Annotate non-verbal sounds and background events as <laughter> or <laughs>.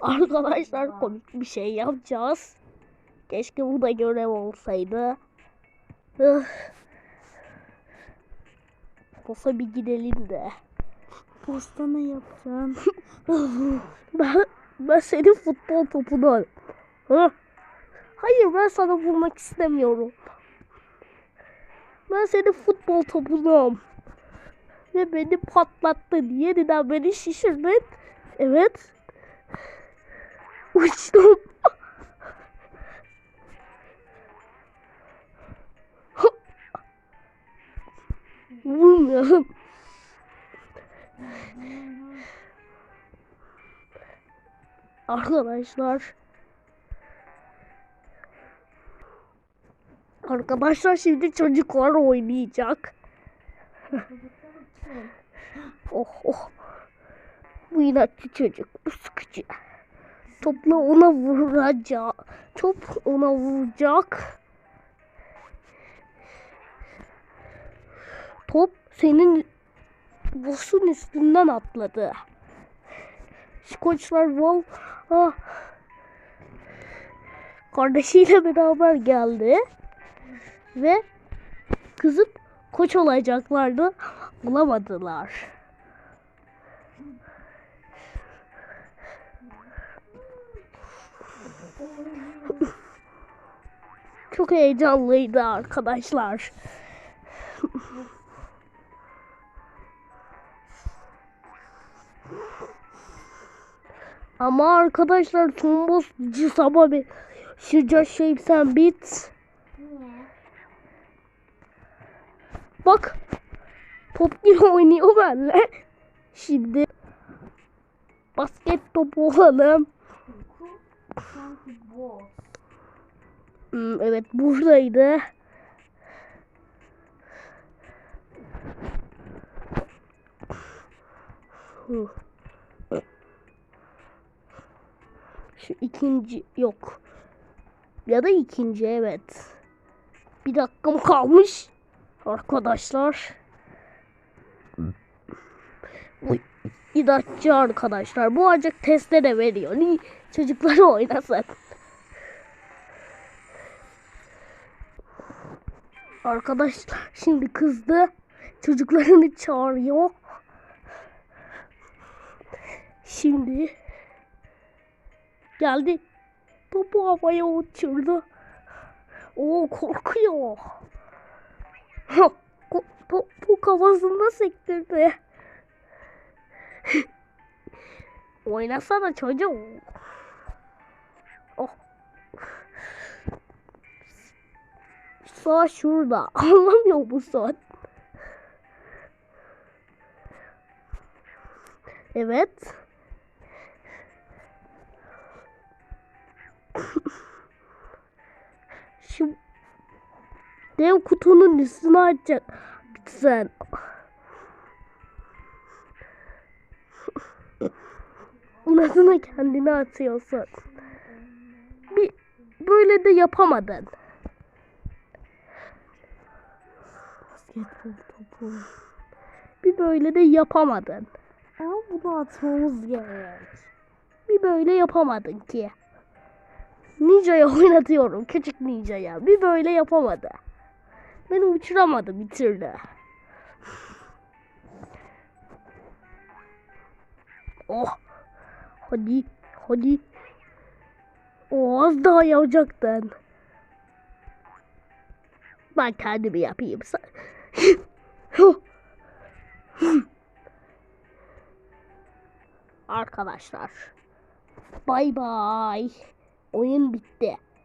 Arkadaşlar komik bir şey yapacağız. Keşke bu da görev olsaydı. Ih. Posta bir gidelim de. Posta ne yapacaksın? <laughs> ben, ben senin futbol topunu? Hayır ben sana vurmak istemiyorum. Ben senin futbol topunum. Ve beni patlattın. Yeniden beni şişirdin. Evet. Uçtum. Vurmuyorum. Arkadaşlar. Arkadaşlar şimdi çocuklar oynayacak. oh oh. Bu inatçı çocuk. Bu sıkıcı. Topla ona vuracak. Top ona vuracak. Top senin boss'un üstünden atladı. Skoçlar Vol ah, kardeşiyle beraber geldi ve kızıp koç olacaklardı bulamadılar. Çok heyecanlıydı arkadaşlar. Ama arkadaşlar son boss sabah bir şurada şey sen bit. Bak. Top oynuyor benimle. Şimdi basket topu olalım. Hmm, evet buradaydı. Şu ikinci yok. Ya da ikinci evet. Bir dakikam kalmış. Arkadaşlar. Bu inatçı arkadaşlar. Bu ancak testere veriyor. Ni çocukları oynasın. Arkadaşlar şimdi kızdı. Çocuklarını çağırıyor. Şimdi geldi. Topu havaya uçurdu. O korkuyor. Ko- Topu kafasında sektirdi. Oynasana çocuğum. Oh. Sağ şurada. <laughs> Anlamıyor musun? Evet. <laughs> Şu dev kutunun üstüne açacak. Sen. Nasıl kendini atıyorsun? Bir böyle de yapamadın. Basketbol topu. Bir böyle de yapamadın. Ama bunu atmamız gerek. Bir böyle yapamadın ki. Ninja'ya oynatıyorum. Küçük Ninja'ya. Bir böyle yapamadı. Beni uçuramadı bir türlü. Oh. Hadi. Hadi. Oh, az daha yapacaktın. Ben kendimi yapayım. Arkadaşlar. Bay bay. Oyun bitti.